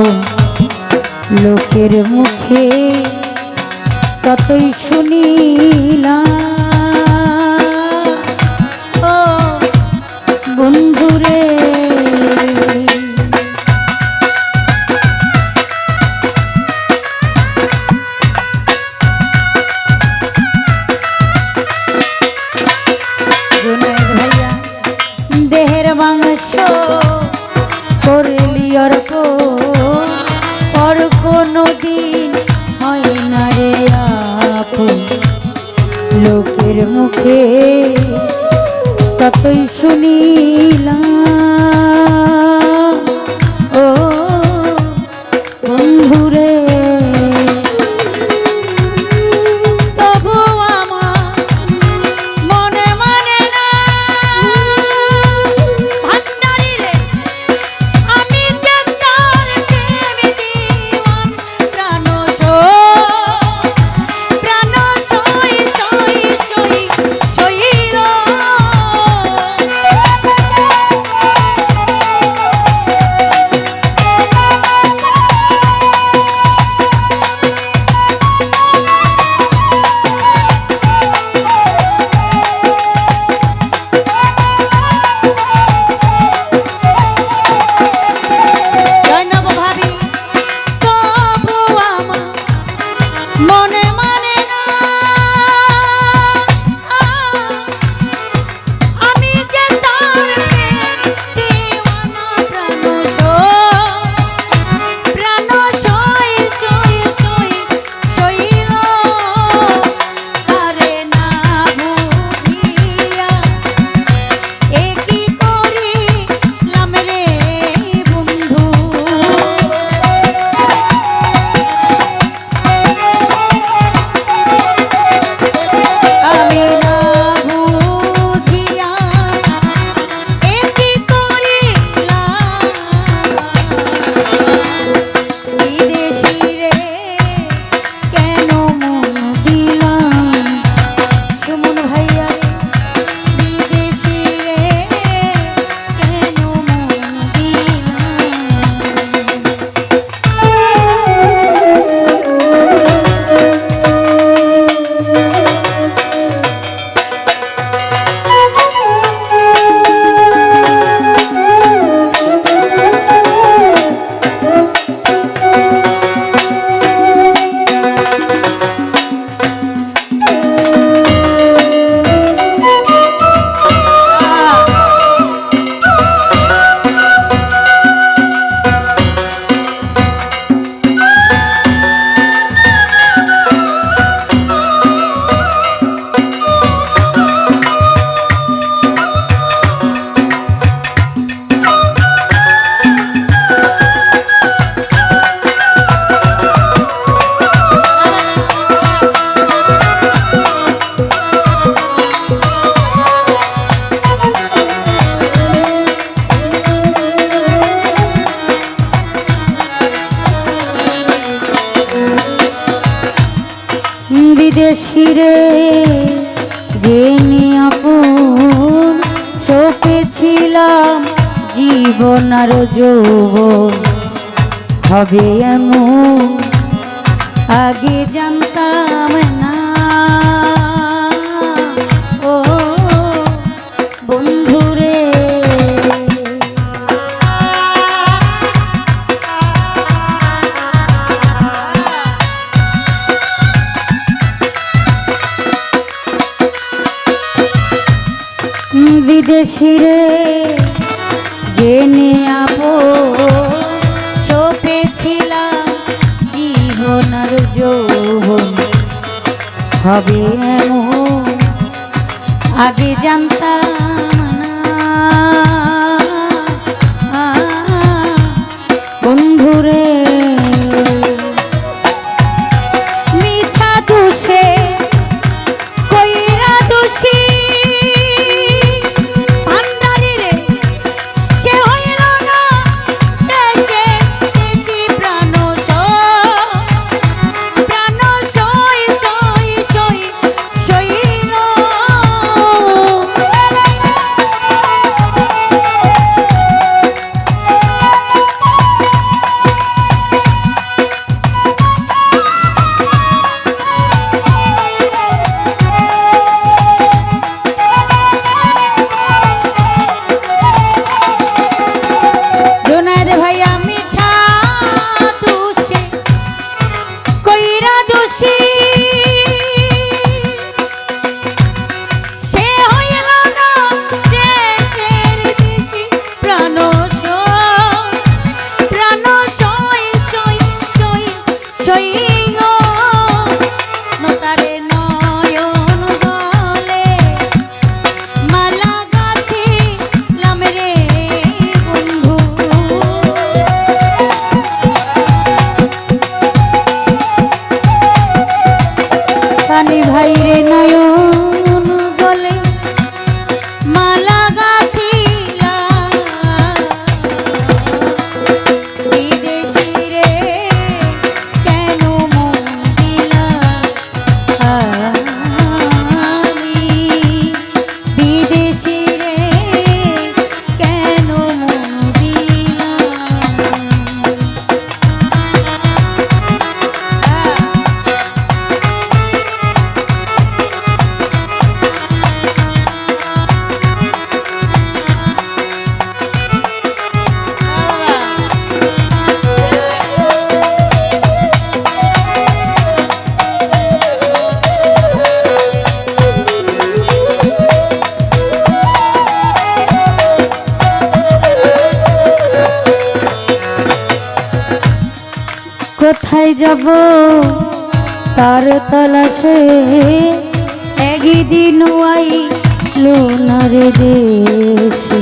এখন লোকের মুখে ততই শুনিলাম। 可以 জীবন হবে এমন? আগে জানতাম না। ও বন্ধুরে। বিদেশিরে জেনে আবো সপেছিলাম জীবনার যৌবন। হবে এমন আগে জানতাম কোথায় যাব? তার তলাশে একদিন আই লোনারে দেশে।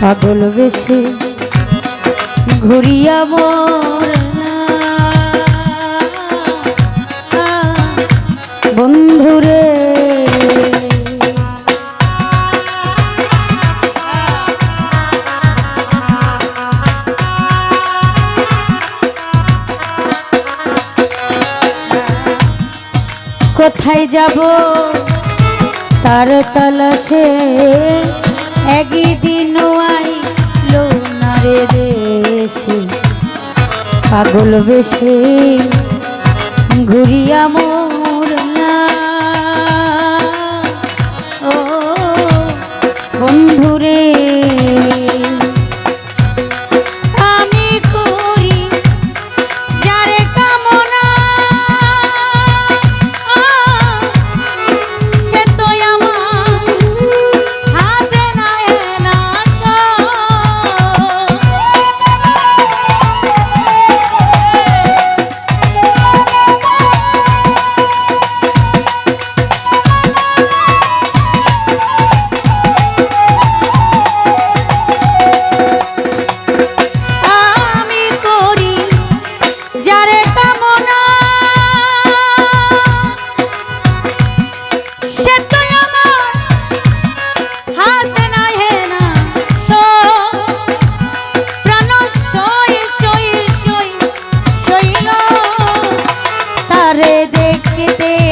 পাগল বেশে ঘুরিয়া মোর না বন্ধুরে কোথায় যাব? তার তলাশে একদিন আই রে দেশে। পাগল বেশে ঘুরিয়া মোর কেঁদে